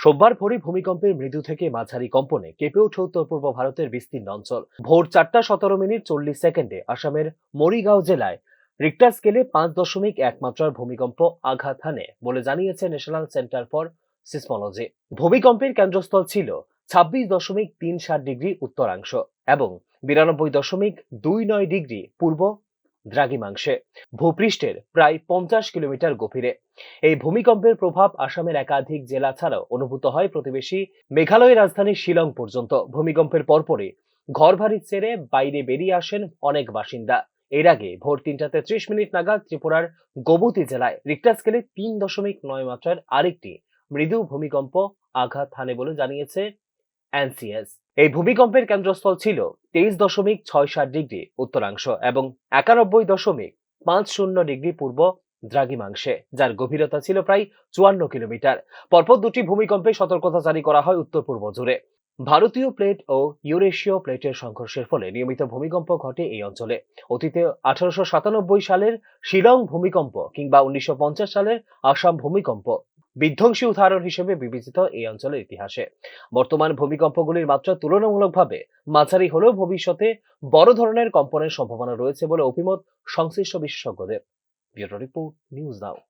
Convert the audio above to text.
সোমবার ভোরে ভূমিকম্পের মৃদু থেকে মাঝারি কম্পনে কেঁপে ওঠে উত্তর পূর্ব ভারতের বিস্তীর্ণ অঞ্চল। ভোর চারটা সতেরো মিনিট চল্লিশ সেকেন্ডে আসামের মরিগাঁও জেলায় রিক্টার স্কেলে পাঁচ দশমিক এক মাত্রার ভূমিকম্প আঘাত হানে বলে জানিয়েছে ন্যাশনাল সেন্টার ফর সিসমোলজি ভূমিকম্পের কেন্দ্রস্থল ছিল ছাব্বিশ দশমিক তিন সাত ডিগ্রি উত্তরাংশ এবং বিরানব্বই দশমিক দুই নয় ডিগ্রি পূর্ব দ্রাঘিমাংশে। ভূপৃষ্ঠের প্রায় পঞ্চাশ কিলোমিটার গভীরে। এই ভূমিকম্পের প্রভাব আসামের একাধিক জেলা ছাড়াও অনুভূত হয় প্রতিবেশী মেঘালয়ের রাজধানী শিলং পর্যন্ত। ভূমিকম্পের পরপরই ঘরবাড়ি ছেড়ে বাইরে বেরিয়ে আসেন অনেক বাসিন্দা। এর আগে ভোর তিনটা তেত্রিশ মিনিট নাগাদ ত্রিপুরার গোবতী জেলায় রিক্টার স্কেলে তিন দশমিক নয় মাত্রার আরেকটি মৃদু ভূমিকম্প আঘাত হানে বলে জানিয়েছে এনসিএস। এই ভূমিকম্পের কেন্দ্রস্থল ছিল তেইশ দশমিক ছয় সাত ডিগ্রি উত্তরাংশ এবং একানব্বই দশমিক পাঁচ শূন্য ডিগ্রি পূর্ব দ্রাঘিমাংশে, যার গভীরতা ছিল প্রায় চুয়ান্ন কিলোমিটার। পরপর দুটি ভূমিকম্পে সতর্কতা জারি করা হয় উত্তর পূর্ব জুড়ে ভারতীয় প্লেট ও ইউরেশীয় প্লেটের সংঘর্ষের ফলে নিয়মিত ভূমিকম্প ঘটে এই অঞ্চলে। অতীতে আঠারোশো সাতানব্বই সালের শিলং ভূমিকম্প কিংবা উনিশশো পঞ্চাশ সালের আসাম ভূমিকম্প বিধ্বংসী উদাহরণ হিসেবে বিবেচিত এই অঞ্চলের ইতিহাসে। বর্তমান ভূমিকম্পগুলির মাত্রা তুলনামূলকভাবে মাঝারি হলেও ভবিষ্যতে বড় ধরনের কম্পনের সম্ভাবনা রয়েছে বলে অভিমত সংশ্লিষ্ট বিশেষজ্ঞদের। Report, news now.